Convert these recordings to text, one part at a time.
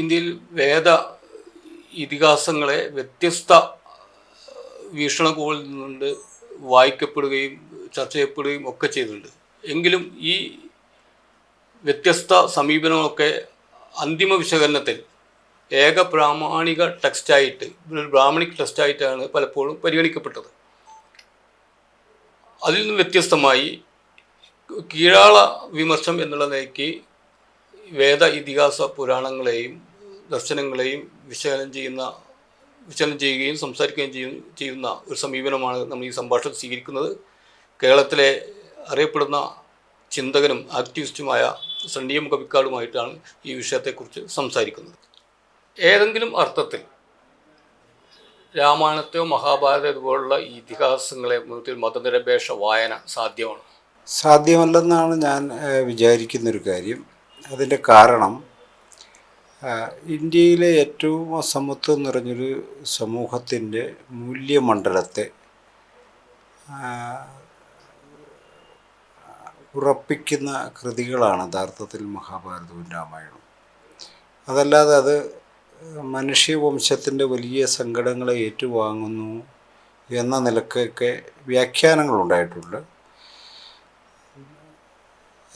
ഇന്ത്യയിൽ വേദ ഇതിഹാസങ്ങളെ വ്യത്യസ്ത വീക്ഷണകോണിൽ നിന്നുകൊണ്ട് വായിക്കപ്പെടുകയും ചർച്ച ചെയ്യപ്പെടുകയും ഒക്കെ ചെയ്തിട്ടുണ്ട്. എങ്കിലും ഈ വ്യത്യസ്ത സമീപനങ്ങളൊക്കെ അന്തിമ വിശകലനത്തിൽ ഏക പ്രാമാണിക ടെക്സ്റ്റായിട്ട് ബ്രാഹ്മണിക് ടെക്സ്റ്റായിട്ടാണ് പലപ്പോഴും പരിഗണിക്കപ്പെട്ടത്. അതിൽ നിന്ന് വ്യത്യസ്തമായി കീഴാള വിമർശം എന്നുള്ള നിലയ്ക്ക് വേദ ഇതിഹാസ പുരാണങ്ങളെയും ദർശനങ്ങളെയും വിശകലനം ചെയ്യുന്ന വിശകലനം ചെയ്യുകയും സംസാരിക്കുകയും ചെയ്യും ചെയ്യുന്ന ഒരു സമീപനമാണ് നമ്മൾ ഈ സംഭാഷണം സ്വീകരിക്കുന്നത്. കേരളത്തിലെ അറിയപ്പെടുന്ന ചിന്തകനും ആക്ടിവിസ്റ്റുമായ സണ്ണിയം കവിക്കാടുമായിട്ടാണ് ഈ വിഷയത്തെക്കുറിച്ച് സംസാരിക്കുന്നത്. ഏതെങ്കിലും അർത്ഥത്തിൽ രാമായണത്തെയോ മഹാഭാരതം ഇതുപോലുള്ള ഇതിഹാസങ്ങളെ മതനിരപേക്ഷ വായന സാധ്യമാണ്? സാധ്യമല്ലെന്നാണ് ഞാൻ വിചാരിക്കുന്നൊരു കാര്യം. അതിന്റെ കാരണം ഇന്ത്യയിലെ ഏറ്റവും അസമത്വം നിറഞ്ഞൊരു സമൂഹത്തിന്റെ മൂല്യമണ്ഡലത്തെ ഉറപ്പിക്കുന്ന കൃതികളാണ് യഥാർത്ഥത്തിൽ മഹാഭാരതവും രാമായണവും. അതല്ലാതെ അത് മനുഷ്യവംശത്തിന്റെ വലിയ സങ്കടങ്ങളെ ഏറ്റുവാങ്ങുന്നു എന്ന നിലക്കൊക്കെ വ്യാഖ്യാനങ്ങളുണ്ടായിട്ടുണ്ട്.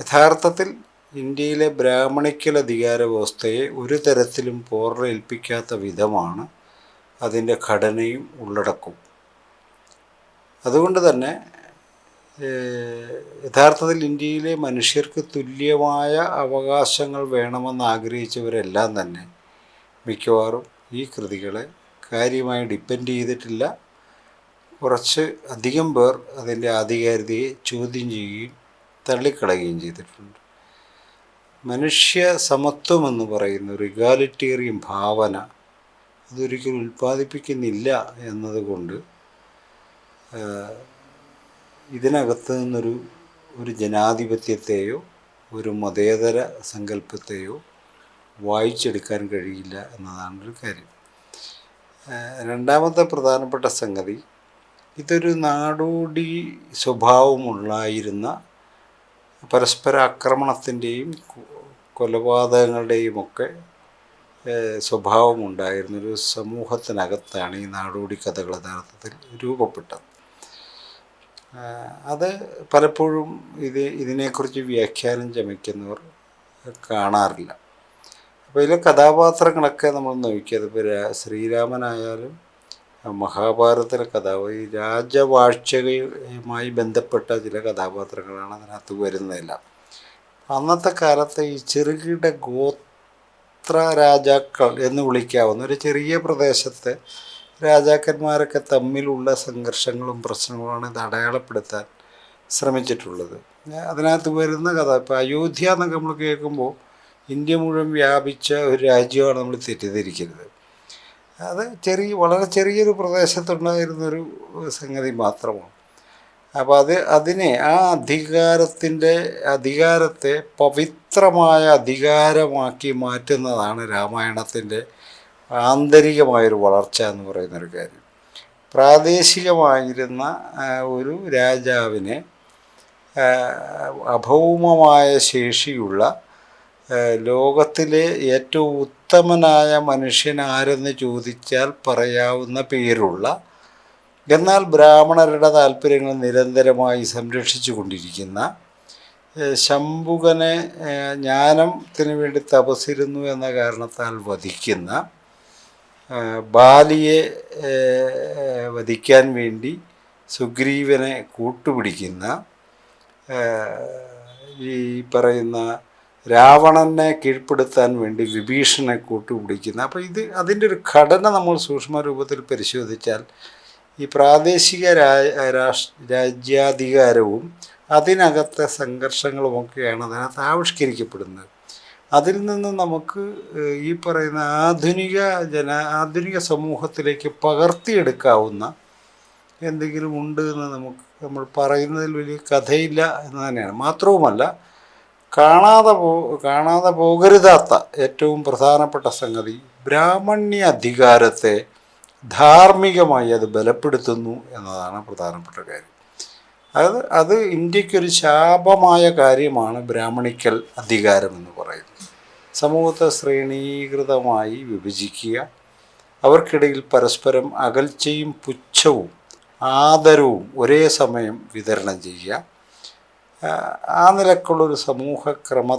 യഥാർത്ഥത്തിൽ ഇന്ത്യയിലെ ബ്രാഹ്മണിക്കൽ അധികാര വ്യവസ്ഥയെ ഒരു തരത്തിലും പോറലേൽപ്പിക്കാത്ത വിധമാണ് അതിന്റെ ഘടനയും ഉള്ളടക്കവും. അതുകൊണ്ട് തന്നെ യഥാർത്ഥത്തിൽ ഇന്ത്യയിലെ മനുഷ്യർക്ക് തുല്യമായ അവകാശങ്ങൾ വേണമെന്ന് ആഗ്രഹിച്ചവരെല്ലാം തന്നെ മിക്കവാറും ഈ കൃതികളെ കാര്യമായി ഡിപ്പെൻഡ് ചെയ്തിട്ടില്ല. കുറച്ച് അധികം പേർ അതിന്റെ ആധികാരികതയെ ചോദ്യം ചെയ്യുകയും തള്ളിക്കളയുകയും ചെയ്തിട്ടുണ്ട്. മനുഷ്യ സമത്വം എന്ന് പറയുന്ന ഒരു ഇഗാലിറ്റേറിയൻ ഭാവന അതൊരിക്കലും ഉൽപ്പാദിപ്പിക്കുന്നില്ല എന്നതുകൊണ്ട് ഇതിനകത്ത് നിന്നൊരു ഒരു ജനാധിപത്യത്തെയോ ഒരു മതേതര സങ്കല്പത്തെയോ വായിച്ചെടുക്കാൻ കഴിയില്ല എന്നതാണ് ഒരു കാര്യം. രണ്ടാമത്തെ പ്രധാനപ്പെട്ട സംഗതി ഇതൊരു നാടോടി സ്വഭാവമുള്ളായിരുന്ന പരസ്പര ആക്രമണത്തിന്റെയും കൊലപാതകങ്ങളുടെയും ഒക്കെ സ്വഭാവമുണ്ടായിരുന്നൊരു സമൂഹത്തിനകത്താണ് ഈ നാടോടി കഥകൾ യഥാർത്ഥത്തിൽ രൂപപ്പെട്ടത്. അത് പലപ്പോഴും ഇത് ഇതിനെക്കുറിച്ച് വ്യാഖ്യാനം ചമയ്ക്കുന്നവർ കാണാറില്ല. അപ്പോൾ ഇതിലെ കഥാപാത്രങ്ങളൊക്കെ നമ്മൾ നോക്കിയത് ഇപ്പോൾ ശ്രീരാമനായാലും മഹാഭാരതത്തിലെ കഥാപ ഈ രാജവാഴ്ചകയുമായി ബന്ധപ്പെട്ട ചില കഥാപാത്രങ്ങളാണ് അതിനകത്ത് വരുന്നതെല്ലാം. അന്നത്തെ കാലത്തെ ഈ ചെറുകിട ഗോത്ര രാജാക്കൾ എന്ന് വിളിക്കാവുന്ന ഒരു ചെറിയ പ്രദേശത്തെ രാജാക്കന്മാരൊക്കെ തമ്മിലുള്ള സംഘർഷങ്ങളും പ്രശ്നങ്ങളുമാണ് ഇത് അടയാളപ്പെടുത്താൻ ശ്രമിച്ചിട്ടുള്ളത്. അതിനകത്ത് വരുന്ന കഥ ഇപ്പോൾ അയോധ്യ എന്നൊക്കെ നമ്മൾ കേൾക്കുമ്പോൾ ഇന്ത്യ മുഴുവൻ വ്യാപിച്ച ഒരു രാജ്യമാണ് നമ്മൾ തെറ്റിദ്ധരിക്കരുത്. അത് ചെറിയ വളരെ ചെറിയൊരു പ്രദേശത്തുണ്ടായിരുന്നൊരു സംഗതി മാത്രമാണ്. അപ്പോൾ അത് അതിനെ ആ അധികാരത്തിന്റെ അധികാരത്തെ പവിത്രമായ അധികാരമാക്കി മാറ്റുന്നതാണ് രാമായണത്തിന്റെ ആന്തരികമായൊരു വളർച്ച എന്ന് പറയുന്നൊരു കാര്യം. പ്രാദേശികമായിരുന്ന ഒരു രാജാവിനെ അഭൗമമായ ശേഷിയുള്ള ലോകത്തിലെ ഏറ്റവും ഉത്തമനായ മനുഷ്യൻ ആരെന്ന് ചോദിച്ചാൽ പറയാവുന്ന പേരുള്ള എന്നാൽ ബ്രാഹ്മണരുടെ താല്പര്യങ്ങൾ നിരന്തരമായി സംരക്ഷിച്ചു കൊണ്ടിരിക്കുന്ന ശംഭുകനെ ജ്ഞാനത്തിന് വേണ്ടി തപസ്സിരുന്നു എന്ന കാരണത്താൽ വധിക്കുന്ന ബാലിയെ വധിക്കാൻ വേണ്ടി സുഗ്രീവനെ കൂട്ടുപിടിക്കുന്ന ഈ പറയുന്ന രാവണനെ കീഴ്പ്പെടുത്താൻ വേണ്ടി വിഭീഷണനെ കൂട്ടുപിടിക്കുന്ന. അപ്പോൾ ഇത് അതിന്റെ ഒരു ഘടന നമ്മൾ സൂക്ഷ്മ രൂപത്തിൽ പരിശോധിച്ചാൽ ഈ പ്രാദേശിക രാജ്യാധികാരവും അതിനകത്തെ സംഘർഷങ്ങളുമൊക്കെയാണ് അതിനകത്ത് ആവിഷ്കരിക്കപ്പെടുന്നത്. അതിൽ നിന്ന് നമുക്ക് ഈ പറയുന്ന ആധുനിക ജന ആധുനിക സമൂഹത്തിലേക്ക് പകർത്തിയെടുക്കാവുന്ന എന്തെങ്കിലും ഉണ്ട് എന്ന് നമുക്ക് നമ്മൾ പറയുന്നതിൽ വലിയ കഥയില്ല എന്ന് തന്നെയാണ്. മാത്രവുമല്ല കാണാതെ പോ കാണാതെ പോകരുതാത്ത ഏറ്റവും പ്രധാനപ്പെട്ട സംഗതി ബ്രാഹ്മണ്യ അധികാരത്തെ ധാർമ്മികമായി അത് ബലപ്പെടുത്തുന്നു എന്നതാണ് പ്രധാനപ്പെട്ട കാര്യം. അത് അത് ഇന്ത്യക്കൊരു ശാപമായ കാര്യമാണ് ബ്രാഹ്മണിക്കൽ അധികാരം എന്ന് പറയുന്നത്. സമൂഹത്തെ ശ്രേണീകൃതമായി വിഭജിക്കുക അവർക്കിടയിൽ പരസ്പരം അകൽച്ചയും പുച്ഛവും ആദരവും ഒരേ സമയം വിതരണം ചെയ്യുക. ആ, നിലക്കുള്ളൊരു സമൂഹ ക്രമ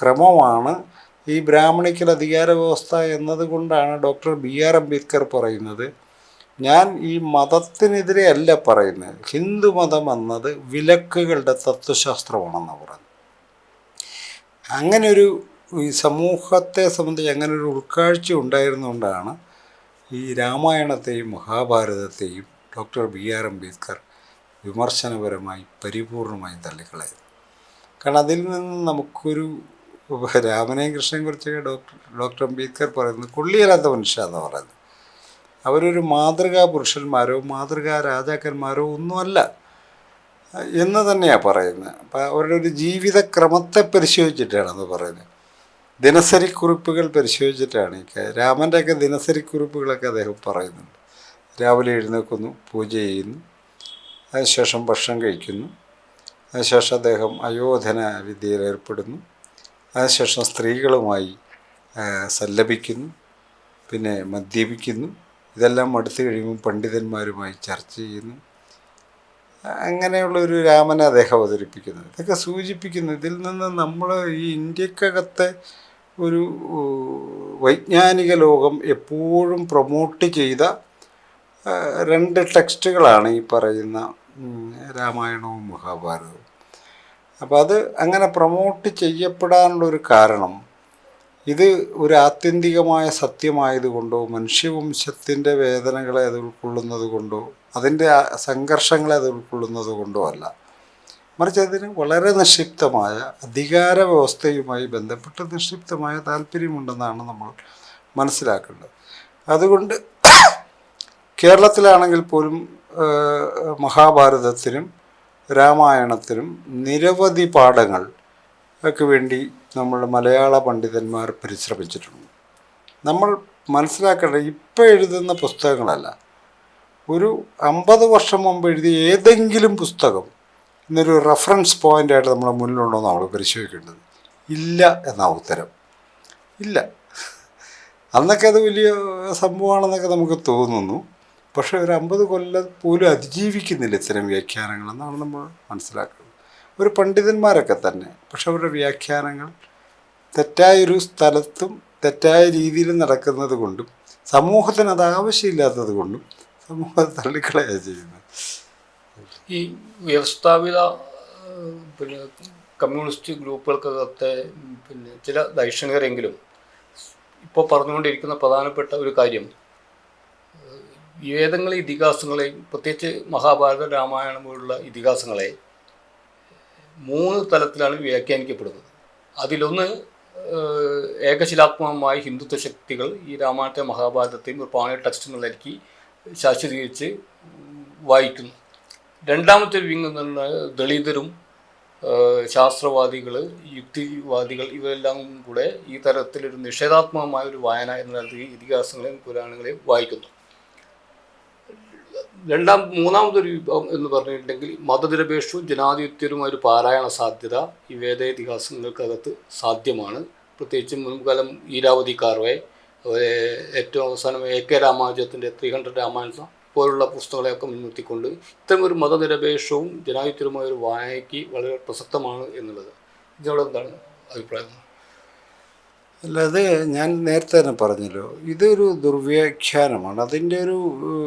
ക്രമമാണ് ഈ ബ്രാഹ്മണിക്കൽ അധികാര വ്യവസ്ഥ എന്നതുകൊണ്ടാണ് ഡോക്ടർ ബി ആർ അംബേദ്കർ പറയുന്നത്. ഞാൻ ഈ മതത്തിനെതിരെ അല്ല പറയുന്നത്. ഹിന്ദു മതം എന്നത് വിലക്കുകളുടെ തത്വശാസ്ത്രമാണെന്ന് പറഞ്ഞു അങ്ങനെ ഒരു ഈ സമൂഹത്തെ സംബന്ധിച്ച് അങ്ങനെ ഒരു ഉൾക്കാഴ്ച ഉണ്ടായിരുന്നുകൊണ്ടാണ് ഈ രാമായണത്തെയും മഹാഭാരതത്തെയും ഡോക്ടർ ബി ആർ അംബേദ്കർ വിമർശനപരമായി പരിപൂർണമായും തള്ളിക്കളയത്. കാരണം അതിൽ നിന്ന് നമുക്കൊരു രാമനെയും കൃഷ്ണനെയും കുറിച്ചൊക്കെ ഡോക്ടർ ഡോക്ടർ അംബേദ്കർ പറയുന്നത് കൊള്ളിയല്ലാത്ത മനുഷ്യരാണെന്ന് പറയുന്നത്. അവരൊരു മാതൃകാ പുരുഷന്മാരോ മാതൃകാ രാജാക്കന്മാരോ ഒന്നുമല്ല എന്ന് തന്നെയാണ് പറയുന്നത്. അപ്പം അവരുടെ ഒരു ജീവിതക്രമത്തെ ക്രമത്തെ പരിശോധിച്ചിട്ടാണെന്ന് പറയുന്നത്. ദിനസരിക്കുറിപ്പുകൾ പരിശോധിച്ചിട്ടാണ് ഈ രാമന്റെയൊക്കെ ദിനസരിക്കുറിപ്പുകളൊക്കെ അദ്ദേഹം പറയുന്നുണ്ട്. രാവിലെ എഴുന്നേൽക്കുന്നു പൂജ ചെയ്യുന്നു അതിനുശേഷം ഭക്ഷണം കഴിക്കുന്നു അതിനുശേഷം അദ്ദേഹം അയോധന വിദ്യയിൽ ഏർപ്പെടുന്നു. അതിനുശേഷം സ്ത്രീകളുമായി സല്ലപിക്കുന്നു പിന്നെ മദ്യപിക്കുന്നു. ഇതെല്ലാം അടുത്ത് കഴിയുമ്പോൾ പണ്ഡിതന്മാരുമായി ചർച്ച ചെയ്യുന്നു. അങ്ങനെയുള്ള ഒരു രാമനെ അദ്ദേഹം അവതരിപ്പിക്കുന്നത് ഇതൊക്കെ സൂചിപ്പിക്കുന്നു. ഇതിൽ നിന്ന് നമ്മൾ ഈ ഇന്ത്യക്കകത്തെ ഒരു വൈജ്ഞാനിക ലോകം എപ്പോഴും പ്രൊമോട്ട് ചെയ്ത രണ്ട് ടെക്സ്റ്റുകളാണ് ഈ പറയുന്ന രാമായണവും മഹാഭാരതവും. അപ്പോൾ അത് അങ്ങനെ പ്രൊമോട്ട് ചെയ്യപ്പെടാനുള്ള ഒരു കാരണം ഇത് ഒരു ആത്യന്തികമായ സത്യമായതുകൊണ്ടോ മനുഷ്യവംശത്തിന്റെ വേദനകളെ അത് ഉൾക്കൊള്ളുന്നത് കൊണ്ടോ അതിന്റെ സംഘർഷങ്ങളെ അത് ഉൾക്കൊള്ളുന്നത് കൊണ്ടോ അല്ല. മറിച്ച് അതിന് വളരെ നിക്ഷിപ്തമായ അധികാര വ്യവസ്ഥയുമായി ബന്ധപ്പെട്ട് നിക്ഷിപ്തമായ താല്പര്യമുണ്ടെന്നാണ് നമ്മൾ മനസ്സിലാക്കേണ്ടത്. അതുകൊണ്ട് കേരളത്തിലാണെങ്കിൽ പോലും മഹാഭാരതത്തിനും രാമായണത്തിനും നിരവധി പാഠങ്ങൾ ഒക്കെ വേണ്ടി നമ്മൾ മലയാള പണ്ഡിതന്മാർ പരിശ്രമിച്ചിട്ടുണ്ട്. നമ്മൾ മനസ്സിലാക്കേണ്ടത് ഇപ്പോൾ എഴുതുന്ന പുസ്തകങ്ങളല്ല. ഒരു അമ്പത് വർഷം മുമ്പ് എഴുതിയ ഏതെങ്കിലും പുസ്തകം ഇന്നൊരു റെഫറൻസ് പോയിന്റായിട്ട് നമ്മുടെ മുന്നിലുണ്ടോ നമ്മൾ പരിശോധിക്കേണ്ടത്. ഇല്ല എന്നാ ഉത്തരം. ഇല്ല. അന്നൊക്കെ അത് വലിയ സംഭവമാണെന്നൊക്കെ നമുക്ക് തോന്നുന്നു. പക്ഷേ ഒരു അമ്പത് കൊല്ലം പോലും അതിജീവിക്കുന്നില്ല ഇത്തരം വ്യാഖ്യാനങ്ങളെന്നാണ് നമ്മൾ മനസ്സിലാക്കുന്നത്. ഒരു പണ്ഡിതന്മാരൊക്കെ തന്നെ പക്ഷെ അവരുടെ വ്യാഖ്യാനങ്ങൾ തെറ്റായൊരു സ്ഥലത്തും തെറ്റായ രീതിയിൽ നടക്കുന്നത് കൊണ്ടും സമൂഹത്തിന് അത് ആവശ്യമില്ലാത്തത് കൊണ്ടും സമൂഹം തള്ളിക്കളയാണ് ചെയ്യുന്നത്. ഈ വ്യവസ്ഥാപിത പിന്നെ കമ്മ്യൂണിസ്റ്റ് ഗ്രൂപ്പുകൾക്കകത്തെ പിന്നെ ചില ദൈക്ഷണികരെങ്കിലും ഇപ്പോൾ പറഞ്ഞുകൊണ്ടിരിക്കുന്ന പ്രധാനപ്പെട്ട ഒരു കാര്യം വേദങ്ങളെ ഇതിഹാസങ്ങളെ പ്രത്യേകിച്ച് മഹാഭാരത രാമായണം പോലുള്ള ഇതിഹാസങ്ങളെ മൂന്ന് തലത്തിലാണ് വ്യാഖ്യാനിക്കപ്പെടുന്നത്. അതിലൊന്ന് ഏകശിലാത്മകമായ ഹിന്ദുത്വ ശക്തികൾ ഈ രാമായണത്തെ മഹാഭാരതത്തെയും ഒരു പാണി ടെക്സ്റ്റുകളിലേക്ക് ശാശ്വതീകരിച്ച് വായിക്കുന്നു. രണ്ടാമത്തെ വിങ് ദളിതരും ശാസ്ത്രവാദികൾ യുക്തിവാദികൾ ഇവരെല്ലാം കൂടെ ഈ തരത്തിലൊരു നിഷേധാത്മകമായ ഒരു വായന എന്ന ഇതിഹാസങ്ങളെയും പുരാണങ്ങളെയും വായിക്കുന്നു. രണ്ടാം മൂന്നാമതൊരു വിഭാഗം എന്ന് പറഞ്ഞിട്ടുണ്ടെങ്കിൽ മതനിരപേക്ഷവും ജനാധിപത്യവുമായ ഒരു പാരായണ സാധ്യത ഈ വേദ വേദേതിഹാസങ്ങൾക്കകത്ത് സാധ്യമാണ്. പ്രത്യേകിച്ചും മുൻകാലം ഈരാവതി കാർവേ അതുപോലെ ഏറ്റവും അവസാനം എ കെ രാമാനുജത്തിന്റെ ത്രീ ഹൺഡ്രഡ് രാമായണ പോലുള്ള പുസ്തകങ്ങളെയൊക്കെ മുൻനിർത്തിക്കൊണ്ട് ഇത്തരം ഒരു മതനിരപേക്ഷവും ജനാധിപത്യവുമായ ഒരു വായനയ്ക്ക് വളരെ പ്രസക്തമാണ് എന്നുള്ളത്. ഇതിനോട് എന്താണ് അഭിപ്രായം? അല്ല അത് ഞാൻ നേരത്തെ തന്നെ പറഞ്ഞല്ലോ ഇതൊരു ദുർവ്യാഖ്യാനമാണ്. അതിന്റെ ഒരു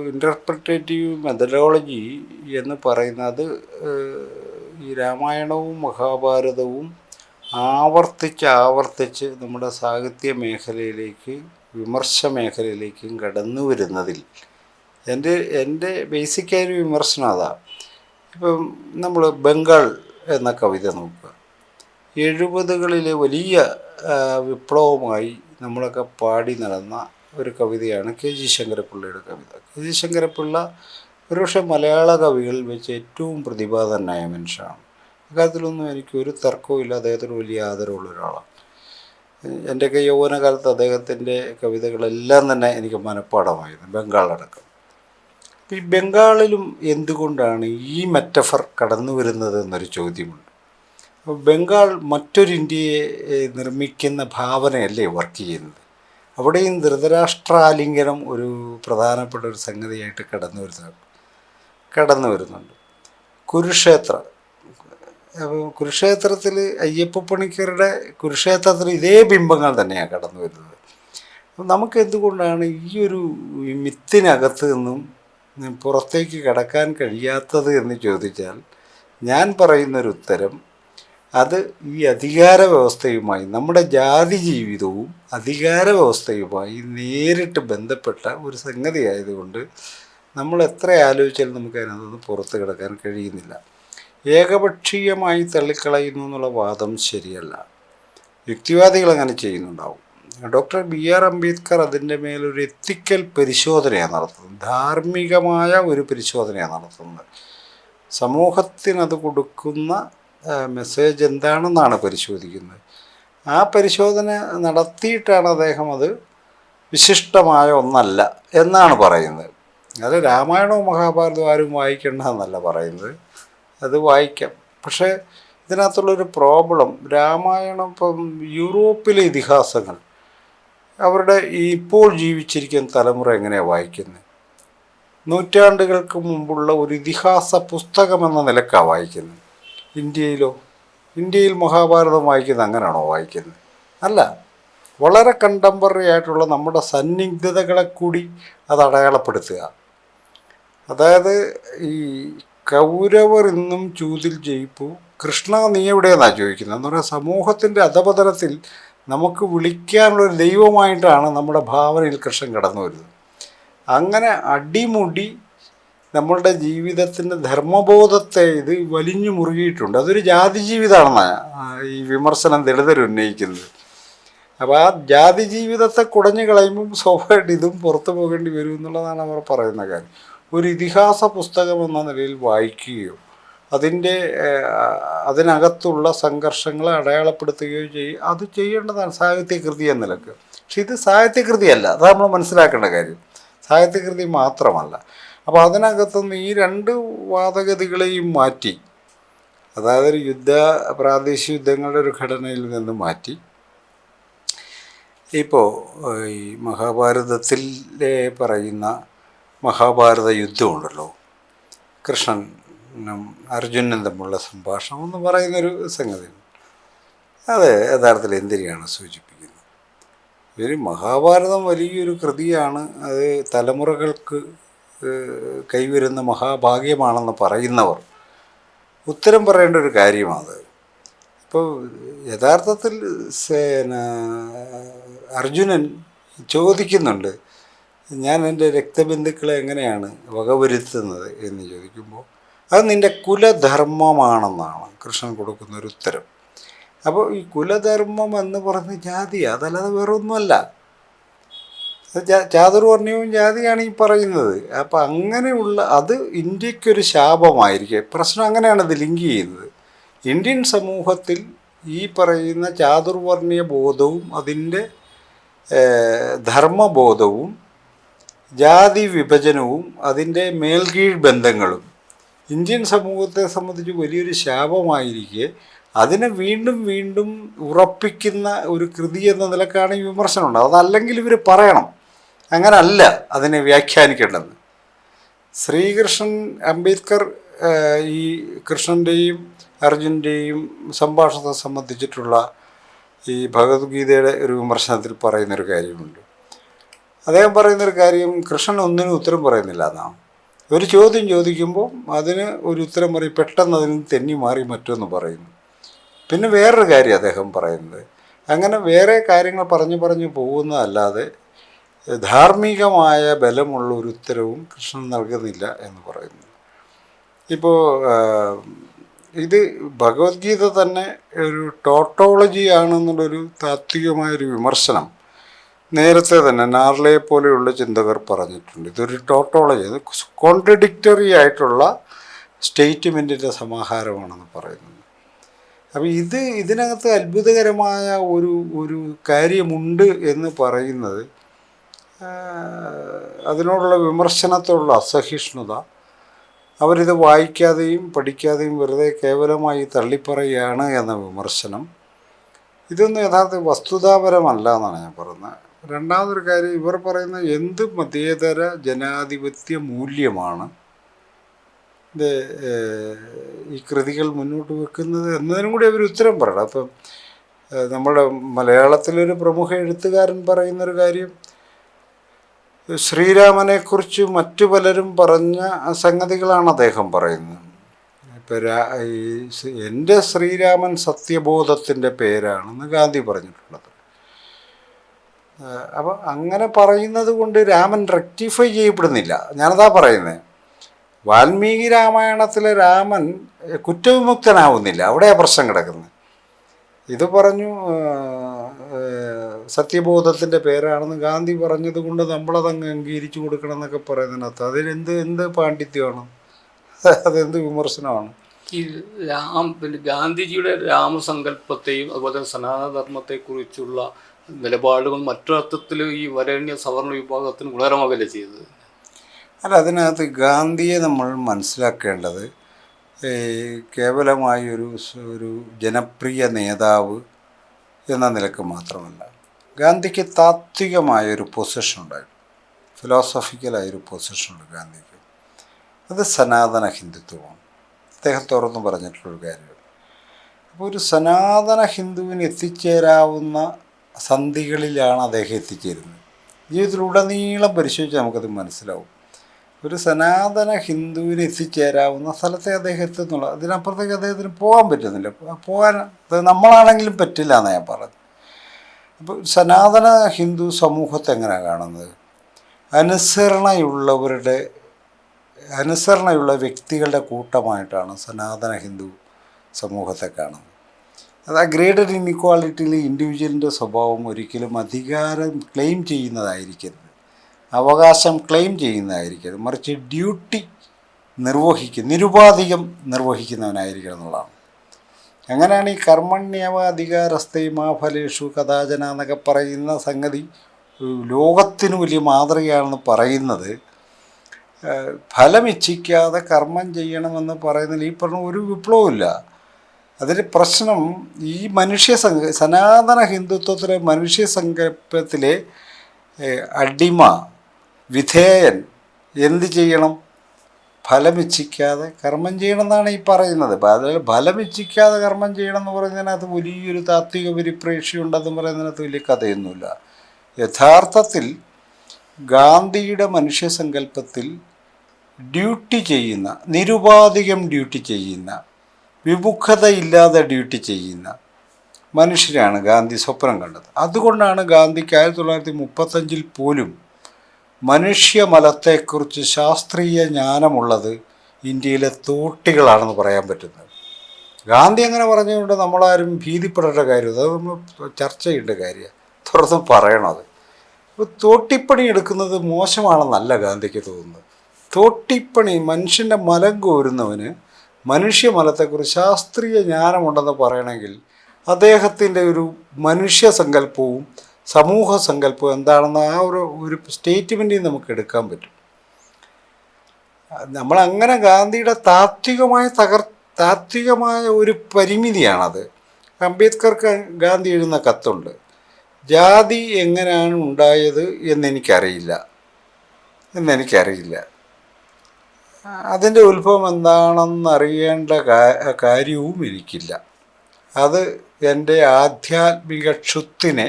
ഇന്റർപ്രിറ്റേറ്റീവ് മെത്തഡോളജി എന്ന് പറയുന്നത് ഈ രാമായണവും മഹാഭാരതവും ആവർത്തിച്ച് ആവർത്തിച്ച് നമ്മുടെ സാഹിത്യ മേഖലയിലേക്ക് വിമർശ മേഖലയിലേക്കും കടന്നു വരുന്നതിൽ എന്റെ എന്റെ ബേസിക്കായ ഒരു വിമർശനം അതാ. ഇപ്പം നമ്മൾ ബംഗാൾ എന്ന കവിത നോക്കുക എഴുപതുകളിലെ വലിയ വിപ്ലവമായി നമ്മളൊക്കെ പാടി നടന്ന ഒരു കവിതയാണ് കെ ജി ശങ്കരപ്പിള്ളയുടെ കവിത. കെ ജി ശങ്കരപ്പിള്ള ഒരുപക്ഷെ മലയാള കവികളിൽ വെച്ച് ഏറ്റവും പ്രതിഭാധനായ മനുഷ്യനാണ്. അക്കാര്യത്തിലൊന്നും എനിക്ക് ഒരു തർക്കവും ഇല്ല അദ്ദേഹത്തിന് വലിയ ആദരവുള്ള ഒരാളാണ്. എന്റെയൊക്കെ യൗവനകാലത്ത് അദ്ദേഹത്തിന്റെ കവിതകളെല്ലാം തന്നെ എനിക്ക് മനഃപ്പാടമായിരുന്നു ബംഗാളടക്കം. ഈ ബംഗാളിലും എന്തുകൊണ്ടാണ് ഈ മെറ്റഫർ കടന്നു വരുന്നത് എന്നൊരു ചോദ്യമുണ്ട്. ബംഗാൾ മറ്റൊരു ഇന്ത്യയെ നിർമ്മിക്കുന്ന ഭാവനയല്ലേ വർക്ക് ചെയ്യുന്നത്? അവിടെയും ധൃതരാഷ്ട്രാലിംഗനം ഒരു പ്രധാനപ്പെട്ട ഒരു സംഗതിയായിട്ട് കടന്നു വരുന്നുണ്ട് കടന്നു വരുന്നുണ്ട്. കുരുക്ഷേത്ര. കുരുക്ഷേത്രത്തിൽ അയ്യപ്പ പണിക്കരുടെ കുരുക്ഷേത്രത്തിൽ ഇതേ ബിംബങ്ങൾ തന്നെയാണ് കടന്നു വരുന്നത്. നമുക്ക് എന്തുകൊണ്ടാണ് ഈ ഒരു മിത്തിനകത്ത് നിന്നും പുറത്തേക്ക് കടക്കാൻ കഴിയാത്തത് എന്ന് ചോദിച്ചാൽ ഞാൻ പറയുന്നൊരു ഉത്തരം അത് ഈ അധികാര വ്യവസ്ഥയുമായി നമ്മുടെ ജാതി ജീവിതവും അധികാര വ്യവസ്ഥയുമായി നേരിട്ട് ബന്ധപ്പെട്ട ഒരു സംഗതി ആയതുകൊണ്ട് നമ്മൾ എത്ര ആലോചിച്ചാലും നമുക്ക് അതിനകത്തുനിന്ന് പുറത്ത് കിടക്കാൻ കഴിയുന്നില്ല. ഏകപക്ഷീയമായി തള്ളിക്കളയുന്നു എന്നുള്ള വാദം ശരിയല്ല. യുക്തിവാദികൾ അങ്ങനെ ചെയ്യുന്നുണ്ടാവും. ഡോക്ടർ ബി ആർ അംബേദ്കർ അതിന്റെ മേലൊരു എത്തിക്കൽ പരിശോധനയാണ് നടത്തുന്നത്. ധാർമ്മികമായ ഒരു പരിശോധനയാണ് നടത്തുന്നത്. സമൂഹത്തിനത് കൊടുക്കുന്ന മെസ്സേജ് എന്താണെന്നാണ് പരിശോധിക്കുന്നത്. ആ പരിശോധന നടത്തിയിട്ടാണ് അദ്ദേഹം അത് വിശിഷ്ടമായ ഒന്നല്ല എന്നാണ് പറയുന്നത്. അത് രാമായണവും മഹാഭാരതവും ആരും വായിക്കേണ്ടതെന്നല്ല പറയുന്നത്. അത് വായിക്കാം. പക്ഷേ ഇതിനകത്തുള്ളൊരു പ്രോബ്ലം രാമായണം ഇപ്പം യൂറോപ്പിലെ ഇതിഹാസങ്ങൾ അവരുടെ ഇപ്പോൾ ജീവിച്ചിരിക്കുന്ന തലമുറ എങ്ങനെയാണ് വായിക്കുന്നത്? നൂറ്റാണ്ടുകൾക്ക് മുമ്പുള്ള ഒരു ഇതിഹാസ പുസ്തകമെന്ന നിലക്കാണ് വായിക്കുന്നത്. ഇന്ത്യയിലോ? ഇന്ത്യയിൽ മഹാഭാരതം വായിക്കുന്നത് അങ്ങനെയാണോ വായിക്കുന്നത്? അല്ല. വളരെ കണ്ടംപററി ആയിട്ടുള്ള നമ്മുടെ സന്നിഗ്ധതകളെ കൂടി അത് അടയാളപ്പെടുത്തുക. അതായത് ഈ കൗരവർ ഇന്നും ചൂതിൽ ജയിപ്പു കൃഷ്ണ നീ എവിടെയെന്നാണ് ചോദിക്കുന്നത്? എന്ന് പറയുക സമൂഹത്തിന്റെ അധപതനത്തിൽ നമുക്ക് വിളിക്കാനുള്ളൊരു ദൈവമായിട്ടാണ് നമ്മുടെ ഭാവനയിൽ കൃഷ്ണൻ കടന്നു വരുന്നത് അങ്ങനെ അടിമുടി നമ്മളുടെ ജീവിതത്തിന്റെ ധർമ്മബോധത്തെ ഇത് വലിഞ്ഞു മുറുകിയിട്ടുണ്ട്. അതൊരു ജാതി ജീവിതമാണെന്നാണ് ഈ വിമർശനം ദളിതർ ഉന്നയിക്കുന്നത്. അപ്പോൾ ആ ജാതി ജീവിതത്തെ കുടഞ്ഞു കളയുമ്പം സ്വാഭാവികമായിട്ട് ഇതും പുറത്തു പോകേണ്ടി വരും എന്നുള്ളതാണ് അവർ പറയുന്ന കാര്യം. ഒരു ഇതിഹാസ പുസ്തകം എന്ന നിലയിൽ വായിക്കുകയോ അതിന്റെ അതിനകത്തുള്ള സംഘർഷങ്ങളെ അടയാളപ്പെടുത്തുകയോ ചെയ്യും അത് ചെയ്യേണ്ടതാണ് സാഹിത്യകൃതി എന്ന നിലയ്ക്ക്. പക്ഷെ ഇത് സാഹിത്യകൃതിയല്ല. അത് നമ്മൾ മനസ്സിലാക്കേണ്ട കാര്യം. സാഹിത്യകൃതി മാത്രമല്ല. അപ്പോൾ അതിനകത്തുനിന്ന് ഈ രണ്ട് വാദഗതികളെയും മാറ്റി അതായത് ഒരു യുദ്ധ പ്രാദേശിക യുദ്ധങ്ങളുടെ ഒരു ഘടനയിൽ നിന്ന് മാറ്റി. ഇപ്പോൾ ഈ മഹാഭാരതത്തിൽ പറയുന്ന മഹാഭാരത യുദ്ധമുണ്ടല്ലോ. കൃഷ്ണനും അർജുനനും തമ്മിലുള്ള സംഭാഷണം എന്ന് പറയുന്നൊരു സംഗതി. അത് യഥാർത്ഥത്തിൽ എന്തിനെയാണ് സൂചിപ്പിക്കുന്നത്? ഇവർ മഹാഭാരതം വലിയൊരു കൃതിയാണ്. അത് തലമുറകൾക്ക് കൈവരുന്ന മഹാഭാഗ്യമാണെന്ന് പറയുന്നവർ ഉത്തരം പറയേണ്ട ഒരു കാര്യമാണ് ഇപ്പോൾ യഥാർത്ഥത്തിൽ അർജുനൻ ചോദിക്കുന്നുണ്ട് ഞാൻ എന്റെ രക്തബന്ധുക്കളെ എങ്ങനെയാണ് വകവരുത്തുന്നത്? എന്ന് ചോദിക്കുമ്പോൾ അത് നിന്റെ കുലധർമ്മമാണെന്നാണ് കൃഷ്ണൻ കൊടുക്കുന്ന ഒരു ഉത്തരം. അപ്പോൾ ഈ കുലധർമ്മം എന്ന് പറഞ്ഞ ജാതി അതല്ലാതെ വേറെ ഒന്നുമല്ല അത് ജാ- ചാതുർവർണയവും ജാതിയാണ് ഈ പറയുന്നത്. അപ്പം അങ്ങനെയുള്ള അത് ഇന്ത്യക്കൊരു ശാപമായിരിക്കും. പ്രശ്നം അങ്ങനെയാണ് അത് ലിങ്ക് ചെയ്യുന്നത്. ഇന്ത്യൻ സമൂഹത്തിൽ ഈ പറയുന്ന ചാതുർവർണയ ബോധവും അതിന്റെ ധർമ്മബോധവും ജാതി വിഭജനവും അതിന്റെ മേൽകീഴ് ബന്ധങ്ങളും ഇന്ത്യൻ സമൂഹത്തെ സംബന്ധിച്ച് വലിയൊരു ശാപമായിരിക്കെ. അതിനെ വീണ്ടും വീണ്ടും ഉറപ്പിക്കുന്ന ഒരു കൃതി എന്ന നിലക്കാണ് ഈ വിമർശനം ഉണ്ട് അതല്ലെങ്കിൽ ഇവർ പറയണം. അങ്ങനല്ല അതിനെ വ്യാഖ്യാനിക്കേണ്ടത്. ശ്രീകൃഷ്ണൻ അംബേദ്കർ ഈ കൃഷ്ണന്റെയും അർജുന്റെയും സംഭാഷണത്തെ സംബന്ധിച്ചിട്ടുള്ള ഈ ഭഗവത്ഗീതയുടെ ഒരു വിമർശനത്തിൽ പറയുന്നൊരു കാര്യമുണ്ട്. അദ്ദേഹം പറയുന്നൊരു കാര്യം കൃഷ്ണൻ ഒന്നിനും ഉത്തരം പറയുന്നില്ല എന്നാണ് ഒരു ചോദ്യം ചോദിക്കുമ്പോൾ അതിന് ഒരു ഉത്തരം പറയും പെട്ടെന്ന് അതിന് തെന്നി മാറി മറ്റൊന്ന് പറയുന്നു. പിന്നെ വേറൊരു കാര്യം അദ്ദേഹം പറയുന്നത് അങ്ങനെ വേറെ കാര്യങ്ങൾ പറഞ്ഞു പറഞ്ഞു പോകുന്നതല്ലാതെ ധാർമ്മികമായ ബലമുള്ള ഒരു ഉത്തരവും കൃഷ്ണൻ നൽകുന്നില്ല എന്ന് പറയുന്നു. ഇപ്പോൾ ഇത് ഭഗവത്ഗീത തന്നെ ഒരു ടോട്ടോളജി ആണെന്നുള്ളൊരു താത്വികമായൊരു വിമർശനം നേരത്തെ തന്നെ നാർലയെ പോലെയുള്ള ചിന്തകർ പറഞ്ഞിട്ടുണ്ട്. ഇതൊരു ടോട്ടോളജി അത് കോൺട്രഡിക്റ്ററി ആയിട്ടുള്ള സ്റ്റേറ്റ്മെന്റിന്റെ സമാഹാരമാണെന്ന് പറയുന്നത് അപ്പോൾ ഇത് ഇതിനകത്ത് അത്ഭുതകരമായ ഒരു ഒരു കാര്യമുണ്ട് എന്ന് പറയുന്നത് അതിനോടുള്ള വിമർശനത്തോടുള്ള അസഹിഷ്ണുത അവരിത് വായിക്കാതെയും പഠിക്കാതെയും വെറുതെ കേവലമായി തള്ളിപ്പറയുകയാണ് എന്ന വിമർശനം. ഇതൊന്നും യഥാർത്ഥ വസ്തുതാപരമല്ല എന്നാണ് ഞാൻ പറയുന്നത്. രണ്ടാമതൊരു കാര്യം ഇവർ പറയുന്ന എന്ത് മതേതര ജനാധിപത്യ മൂല്യമാണ് ഈ കൃതികൾ മുന്നോട്ട് വെക്കുന്നത് എന്നതിനും കൂടി അവർ ഉത്തരം പറയണം. അപ്പം നമ്മുടെ മലയാളത്തിലൊരു പ്രമുഖ എഴുത്തുകാരൻ പറയുന്നൊരു കാര്യം ശ്രീരാമനെക്കുറിച്ച് മറ്റു പലരും പറഞ്ഞ സംഗതികളാണ് അദ്ദേഹം പറയുന്നത്. ഇപ്പം രാ ഈ എന്റെ ശ്രീരാമൻ സത്യബോധത്തിന്റെ പേരാണെന്ന് ഗാന്ധി പറഞ്ഞിട്ടുള്ളത്. അപ്പോൾ അങ്ങനെ പറയുന്നത് കൊണ്ട് രാമൻ റെക്ടിഫൈ ചെയ്യപ്പെടുന്നില്ല. ഞാനതാ പറയുന്നത് വാൽമീകി രാമായണത്തിലെ രാമൻ കുറ്റവിമുക്തനാവുന്നില്ല. അവിടെയാണ് പ്രശ്നം കിടക്കുന്നത്. ഇത് പറഞ്ഞു സത്യബോധത്തിന്റെ പേരാണെന്ന് ഗാന്ധി പറഞ്ഞത് കൊണ്ട് നമ്മളതങ്ങ് അംഗീകരിച്ചു കൊടുക്കണം എന്നൊക്കെ പറയുന്നതിനകത്ത് അതിലെന്ത് എന്ത് പാണ്ഡിത്യമാണ്? അതെന്ത് വിമർശനമാണ്? ഈ രാം പിന്നെ ഗാന്ധിജിയുടെ രാമസങ്കല്പത്തെയും അതുപോലെ തന്നെ സനാതനധർമ്മത്തെക്കുറിച്ചുള്ള നിലപാടുകൾ മറ്റൊരർത്ഥത്തിൽ ഈ വരേണ്യ സവർണ വിഭാഗത്തിന് ഗുണകരമാകല്ലേ ചെയ്തത്? അല്ല അതിനകത്ത് ഗാന്ധിയെ നമ്മൾ മനസ്സിലാക്കേണ്ടത് കേവലമായൊരു കേവലമായി ഒരു ഒരു ജനപ്രിയ നേതാവ് എന്ന നിലയ്ക്ക് മാത്രമല്ല. ഗാന്ധിക്ക് താത്വികമായൊരു പൊസിഷൻ ഉണ്ടായിരുന്നു. ഫിലോസഫിക്കലായൊരു പൊസിഷനുണ്ട് ഗാന്ധിക്ക്. അത് സനാതന ഹിന്ദുത്വമാണ്. അദ്ദേഹം തുറന്നു പറഞ്ഞിട്ടുള്ളൊരു കാര്യമാണ്. അപ്പോൾ ഒരു സനാതന ഹിന്ദുവിന് എത്തിച്ചേരാവുന്ന സന്ധികളിലാണ് അദ്ദേഹം എത്തിച്ചേരുന്നത്. ജീവിതത്തിലുടനീളം പരിശോധിച്ച് നമുക്കത് മനസ്സിലാവും. ഒരു സനാതന ഹിന്ദുവിന് എത്തിച്ചേരാവുന്ന സ്ഥലത്തെ അദ്ദേഹം എത്തുന്നുള്ളൂ. അതിനപ്പുറത്തേക്ക് അദ്ദേഹത്തിന് പോകാൻ പറ്റുന്നില്ല. പോകാൻ നമ്മളാണെങ്കിലും പറ്റില്ല എന്നാണ് ഞാൻ പറഞ്ഞത്. അപ്പോൾ സനാതന ഹിന്ദു സമൂഹത്തെ എങ്ങനെയാണ് കാണുന്നത്? അനുസരണയുള്ളവരുടെ അനുസരണയുള്ള വ്യക്തികളുടെ കൂട്ടമായിട്ടാണ് സനാതന ഹിന്ദു സമൂഹത്തെ കാണുന്നത്. അത് ആ ഗ്രേഡഡ് ഇൻഇക്വാളിറ്റിയിൽ ഇൻഡിവിജ്വലിന്റെ സ്വഭാവം ഒരിക്കലും അധികാരം ക്ലെയിം ചെയ്യുന്നതായിരിക്കരുത്. അവകാശം ക്ലെയിം ചെയ്യുന്നതായിരിക്കരുത്. മറിച്ച് ഡ്യൂട്ടി നിർവഹിക്കുക നിരുപാധികം നിർവഹിക്കുന്നവനായിരിക്കണം എന്നുള്ളതാണ്. അങ്ങനെയാണ് ഈ കർമ്മണ്യവ ഫലേഷു കഥാചന എന്നൊക്കെ പറയുന്ന സംഗതി ലോകത്തിന് വലിയ മാതൃകയാണെന്ന് പറയുന്നത്? ഫലമിച്ഛിക്കാതെ കർമ്മം ചെയ്യണമെന്ന് പറയുന്നതിൽ ഈ പറഞ്ഞ ഒരു വിപ്ലവമില്ല അതിന്റെ പ്രശ്നം ഈ മനുഷ്യ സങ്ക സനാതന ഹിന്ദുത്വത്തിലെ മനുഷ്യ സങ്കല്പത്തിലെ അടിമ വിധേയൻ എന്ത് ചെയ്യണം? ഫലമിച്ഛിക്കാതെ കർമ്മം ചെയ്യണം എന്നാണ് ഈ പറയുന്നത്. അതിൽ ഫലമിച്ഛിക്കാതെ കർമ്മം ചെയ്യണം എന്ന് പറയുന്നതിനകത്ത് വലിയൊരു താത്വിക പരിപ്രേക്ഷ്യമുണ്ടെന്ന് പറയുന്നതിനകത്ത് വലിയ കഥയൊന്നുമില്ല. യഥാർത്ഥത്തിൽ ഗാന്ധിയുടെ മനുഷ്യസങ്കല്പത്തിൽ ഡ്യൂട്ടി ചെയ്യുന്ന നിരുപാധികം ഡ്യൂട്ടി ചെയ്യുന്ന വിമുഖതയില്ലാതെ ഡ്യൂട്ടി ചെയ്യുന്ന മനുഷ്യരാണ് ഗാന്ധി സ്വപ്നം കണ്ടത്. അതുകൊണ്ടാണ് ഗാന്ധിക്ക് ആയിരത്തി തൊള്ളായിരത്തി മുപ്പത്തഞ്ചിൽ പോലും മനുഷ്യമലത്തെക്കുറിച്ച് ശാസ്ത്രീയ ജ്ഞാനമുള്ളത് ഇന്ത്യയിലെ തോട്ടികളാണെന്ന് പറയാൻ പറ്റുന്നത്. ഗാന്ധി അങ്ങനെ പറഞ്ഞുകൊണ്ട് നമ്മളാരും ഭീതിപ്പെടേണ്ട കാര്യം അത് നമ്മൾ ചർച്ച ചെയ്യേണ്ട കാര്യമാണ് തുറന്ന് പറയണത് അപ്പോൾ തോട്ടിപ്പണി എടുക്കുന്നത് മോശമാണെന്നല്ല ഗാന്ധിക്ക് തോന്നുന്നത്. തോട്ടിപ്പണി മനുഷ്യന്റെ മലം കോരുന്നവന് മനുഷ്യമലത്തെക്കുറിച്ച് ശാസ്ത്രീയ ജ്ഞാനമുണ്ടെന്ന് പറയണമെങ്കിൽ അദ്ദേഹത്തിന്റെ ഒരു മനുഷ്യ സങ്കല്പവും സമൂഹ സങ്കല്പം എന്താണെന്ന് ആ ഒരു ഒരു സ്റ്റേറ്റ്മെന്റിൽ നമുക്ക് എടുക്കാൻ പറ്റും. നമ്മളങ്ങനെ ഗാന്ധിയുടെ താത്വികമായ തകർ താത്വികമായ ഒരു പരിമിതിയാണത്. അംബേദ്കർക്ക് ഗാന്ധി എഴുതുന്ന കത്തുണ്ട് ജാതി എങ്ങനെയാണ് ഉണ്ടായത് എന്നെനിക്കറിയില്ല എന്നെനിക്കറിയില്ല. അതിന്റെ ഉത്ഭവം എന്താണെന്ന് അറിയേണ്ട കാര്യവും എനിക്കില്ല അത് എന്റെ ആധ്യാത്മിക ക്ഷുത്തിനെ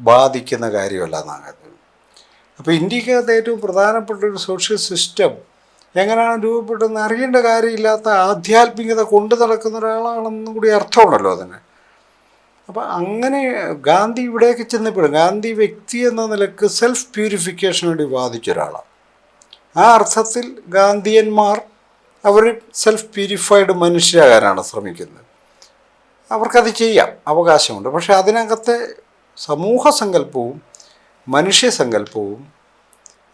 ബാധിക്കുന്ന കാര്യമല്ല എന്നാണ് അപ്പോൾ ഇന്ത്യക്കകത്ത് ഏറ്റവും പ്രധാനപ്പെട്ട ഒരു സോഷ്യൽ സിസ്റ്റം എങ്ങനെയാണ് രൂപപ്പെട്ടതെന്ന് അറിയേണ്ട കാര്യമില്ലാത്ത ആധ്യാത്മികത കൊണ്ടു നടക്കുന്ന ഒരാളാണെന്നും കൂടി അർത്ഥമുണ്ടല്ലോ അതിന്. അപ്പോൾ അങ്ങനെ ഗാന്ധി ഇവിടേക്ക് ചെന്നപ്പോഴും ഗാന്ധി വ്യക്തി എന്ന നിലയ്ക്ക് സെൽഫ് പ്യൂരിഫിക്കേഷന് വേണ്ടി വാദിച്ച ഒരാളാണ്. ആ അർത്ഥത്തിൽ ഗാന്ധിയന്മാർ അവർ സെൽഫ് പ്യൂരിഫൈഡ് മനുഷ്യരാകാനാണ് ശ്രമിക്കുന്നത്. അവർക്കത് ചെയ്യാം അവകാശമുണ്ട്. പക്ഷേ അതിനകത്തെ സമൂഹ സങ്കല്പവും മനുഷ്യ സങ്കല്പവും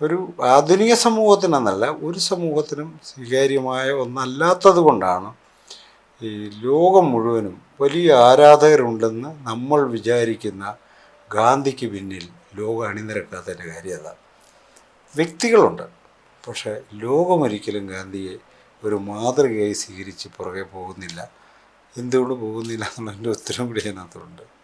ഒരു ആധുനിക സമൂഹത്തിനെന്നല്ല ഒരു സമൂഹത്തിനും സ്വീകാര്യമായ ഒന്നല്ലാത്തത് കൊണ്ടാണ് ഈ ലോകം മുഴുവനും വലിയ ആരാധകരുണ്ടെന്ന് നമ്മൾ വിചാരിക്കുന്ന ഗാന്ധിക്ക് പിന്നിൽ ലോകം അണിനിരക്കാത്തതിന്റെ കാര്യത. വ്യക്തികളുണ്ട്. പക്ഷേ ലോകമൊരിക്കലും ഗാന്ധിയെ ഒരു മാതൃകയായി സ്വീകരിച്ച് പുറകെ പോകുന്നില്ല. എന്തുകൊണ്ട് പോകുന്നില്ല എന്നുള്ളതിന്റെ ഉത്തരം കൂടി അതിനകത്തുണ്ട്.